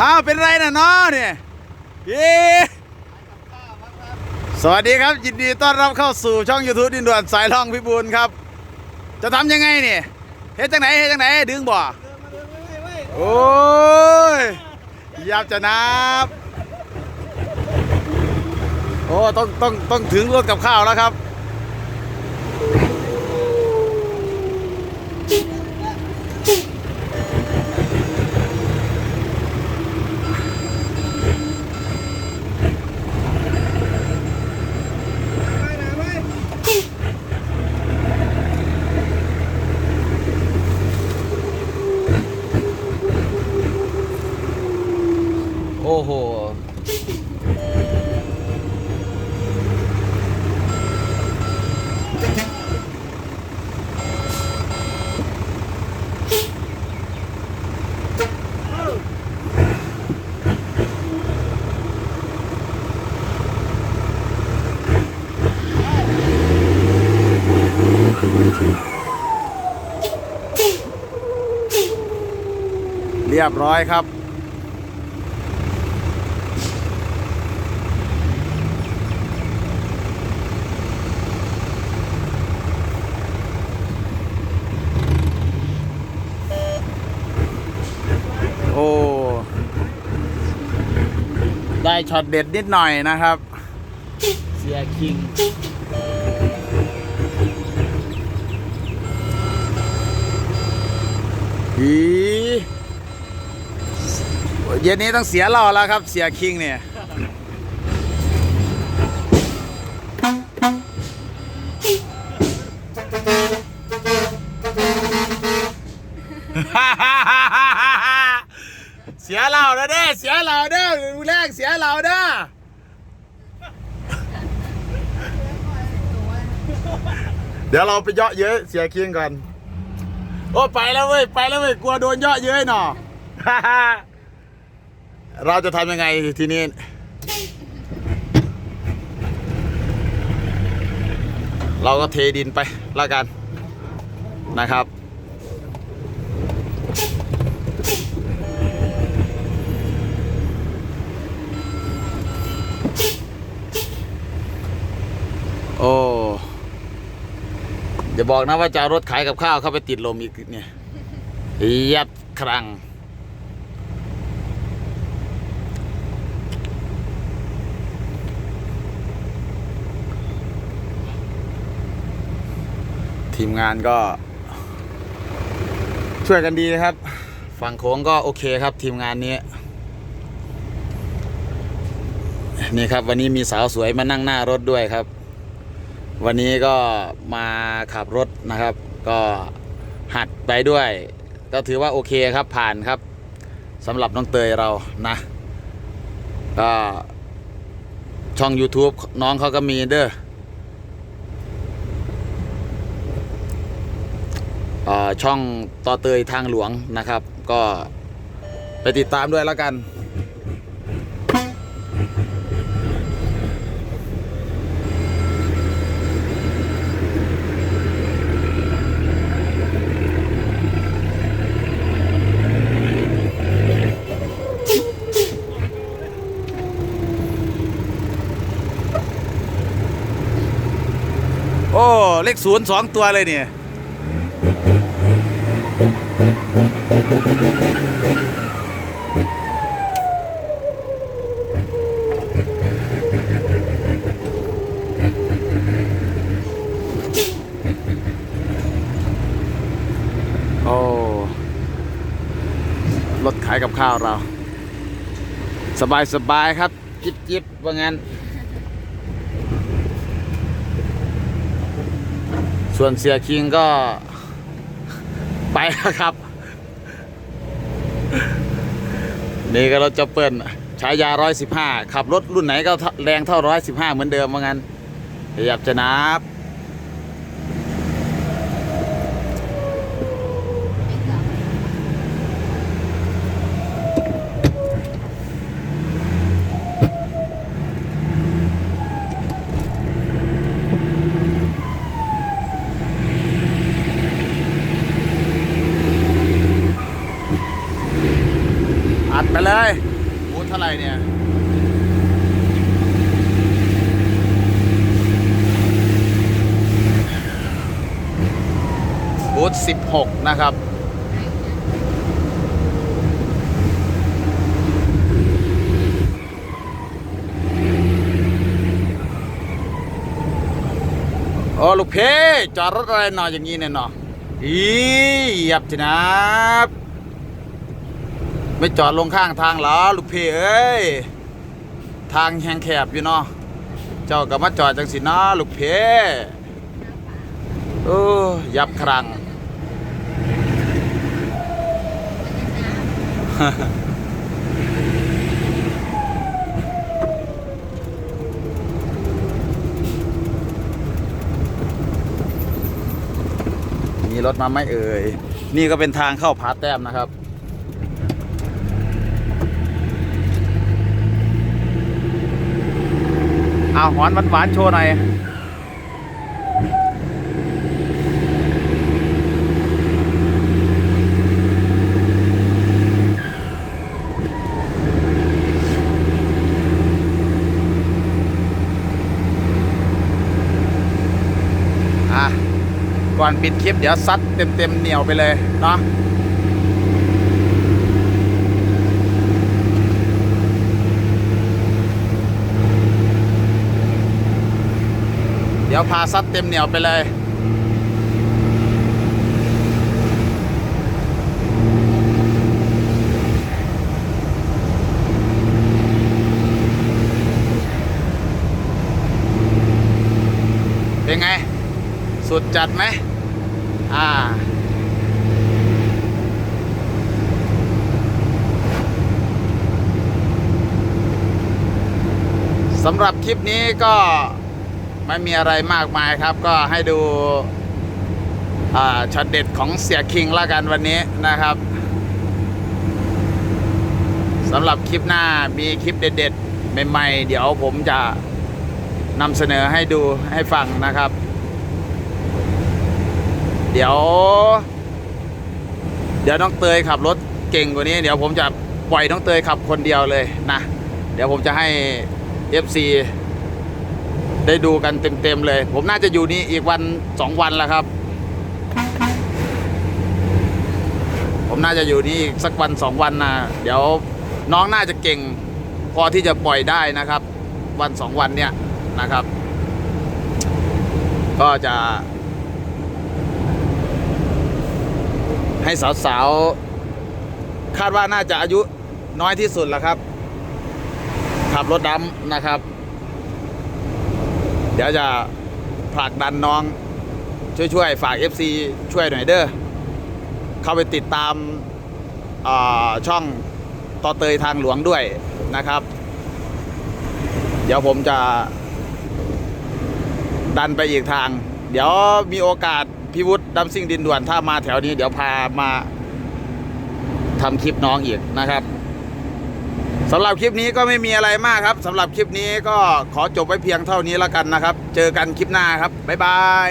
อ้าวเป็นไรนะน้อเนี่ยเย้สวัสดีครับ ยินดีต้อนรับเข้าสู่ช่อง YouTube ดินด่วนสายล่องพิบูลครับ จะทำยังไงเนี่ยเฮ็ดจังไหนเฮ็ดจังไหนดึงบ่โอ้ยยับจะนับ โอ้ต้องต้องต้องถึงรถกับข้าวแล้วครับ โอ้โห เรียบร้อยครับ โอ้ ได้ช็อตเด็ดนิดหน่อยนะครับ เสียคิง อี เย็นนี้ต้องเสียเราแล้วครับ เสียคิงเนี่ยเสียเราแล้วเด้อเสียเราเด้อดูแรกเสียเราเด้อเดี๋ยวเราไปเยาะเยอะเสียคิงก่อนโอ้ไปแล้วเว้ยไปแล้วเว้ยกลัวโดนเยาะเย้ยหนอ เราจะทำยังไงทีนี้ เราก็เทดินไปแล้วกันนะครับ โอ้อย่าบอกนะว่าจะเอารถขายกับข้าวเข้าไปติดลมอีกเนี่ยยับครัง ทีมงานก็ ช่วยกันดีนะครับ ฝั่งโค้งก็โอเคครับทีมงานนี้ นี่ครับวันนี้มีสาวสวยมานั่งหน้ารถด้วยครับ วันนี้ก็มาขับรถนะครับ ก็หัดไปด้วย ก็ถือว่าโอเคครับผ่านครับสำหรับน้องเตยเรานะก็ช่อง YouTube น้องเขาก็มีเด้อเออ ช่องต่อเตยทางหลวงนะครับ ก็ไปติดตามด้วยแล้วกันโอ้ เลขศูนย์สองตัวเลยเนี่ย โอ้ รถขายกับข้าวเรา สบายสบายครับ จิบจิบว่างั้น ส่วนเสียคิงก็ไปแล้วครับ นี่ก็รถจะเปิดใช้ยา 115 ขับรถรุ่นไหนก็แรงเท่า 115 เหมือนเดิมว่างั้นขยับจะนับ เลยเท่าไหร่เนี่ยบูธ16 นะครับโอ้ลูกเพจอดรถอะไรหน่อยอย่างนี้เนี่ยเนาะอีหยียบจีนับ ไม่จอดลงข้างทางหรอลูกเพเอ้ย ทางแหงแคบอยู่เนาะเจ้าก็มาจอดจังสิเนาะลูกเพโอ้ยับครังมีรถมาไหม่เอ่ย นี่ก็เป็นทางเข้าผาแต้มนะครับ เอาหอนหวานๆโชว์หน่อยอ่ก่อนปิดคลิปเดี๋ยวซัดเต็มๆเหนียวไปเลยเนาะ ดี๋ยวพาซัดเต็มเหนียวไปเลย เป็นไง สุดจัดไหมอ่าสำหรับคลิปนี้ก็ ไม่มีอะไรมากมายครับ ก็ให้ดูอ่าช็อตเด็ดของเสียคิงละกันวันนี้นะครับสำหรับคลิปหน้ามีคลิปเด็ดๆใหม่ๆเดี๋ยวผมจะนำเสนอให้ดูให้ฟังนะครับ เดี๋ยว เดี๋ยวน้องเตยขับรถเก่งกว่านี้ เดี๋ยวผมจะปล่อยน้องเตยขับคนเดียวเลยนะ เดี๋ยวผมจะให้ FC ได้ดูกันเต็มๆเลย ผมน่าจะอยู่นี่อีกวันสองวันแล้วครับ ผมน่าจะอยู่นี่อีกสักวันสองวันนะเดี๋ยวน้องน่าจะเก่ง พอที่จะปล่อยได้นะครับ วันสองวันเนี่ยนะครับ ก็จะ ให้สาวๆ คาดว่าน่าจะอายุน้อยที่สุดแล้วครับ ขับรถดำนะครับ ดี๋ยวจะผลักดันน้อง ช่วยๆ ฝาก FC ช่วยหน่อยเด้อเข้าไปติดตามาช่องต่อเตยทางหลวงด้วยนะครับ เดี๋ยวผมจะ ดันไปอีกทาง เดี๋ยวมีโอกาสพิวุฒิดัมซิ่งดินด่วนถ้ามาแถวนี้ เดี๋ยวพามาทำคลิปน้องอีกนะครับ สำหรับคลิปนี้ก็ไม่มีอะไรมากครับสำหรับคลิปนี้ก็ขอจบไว้เพียงเท่านี้แล้วกันนะครับ เจอกันคลิปหน้าครับบ๊ายบาย